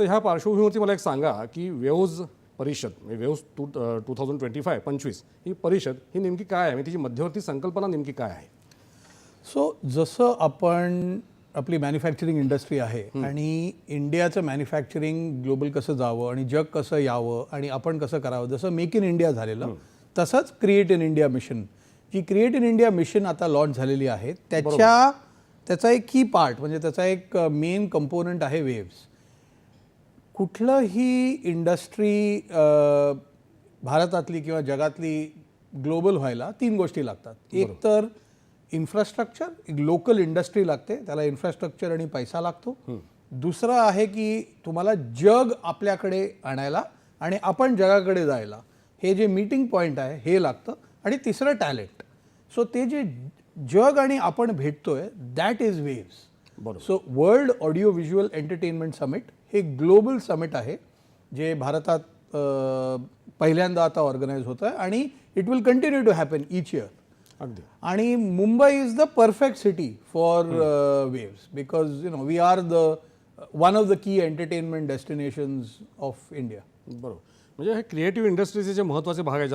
तर ह्या पार्श्वभूमीवरती मला एक सांगा की वेव्ज परिषद म्हणजे waves two two thousand twenty five पंचवीस ही परिषद ही नेमकी काय आहे? म्हणजे तिची मध्यवर्ती संकल्पना नेमकी काय आहे? सो जसं आपण आपली मॅन्युफॅक्चरिंग इंडस्ट्री आहे आणि इंडियाचं मॅन्युफॅक्चरिंग ग्लोबल कसं जावं आणि जग कसं यावं आणि आपण कसं करावं जसं मेक इन इंडिया झालेलं तसंच क्रिएट इन इंडिया मिशन जी क्रिएट इन इंडिया मिशन आता लॉन्च झालेली आहे त्याच्या त्याचा एक की पार्ट म्हणजे त्याचा एक मेन कंपोनंट आहे वेव्स कुठलंही इंडस्ट्री भारतातली किंवा जगातली ग्लोबल व्हायला तीन गोष्टी लागतात. एक तर इन्फ्रास्ट्रक्चर एक लोकल इंडस्ट्री लागते त्याला इन्फ्रास्ट्रक्चर आणि पैसा लागतो. दुसरं आहे की तुम्हाला जग आपल्याकडे आणायला आणि आपण जगाकडे जायला. हे जे मीटिंग पॉईंट आहे हे लागतं. आणि तिसरं टॅलेंट सो ते जे जग आणि आपण भेटतोय दॅट इज वेव्स बरोबर. So world audio visual entertainment summit हे ग्लोबल समिट आहे जे भारतात पहिल्यांदा आता ऑर्गनाईज होतं आहे आणि it will continue to happen each year अगदी. आणि Mumbai is the perfect city for waves because you know we are the one of the key entertainment destinations of India बरोबर. म्हणजे हे क्रिएटिव्ह इंडस्ट्रीचे जे महत्त्वाचे भाग आहे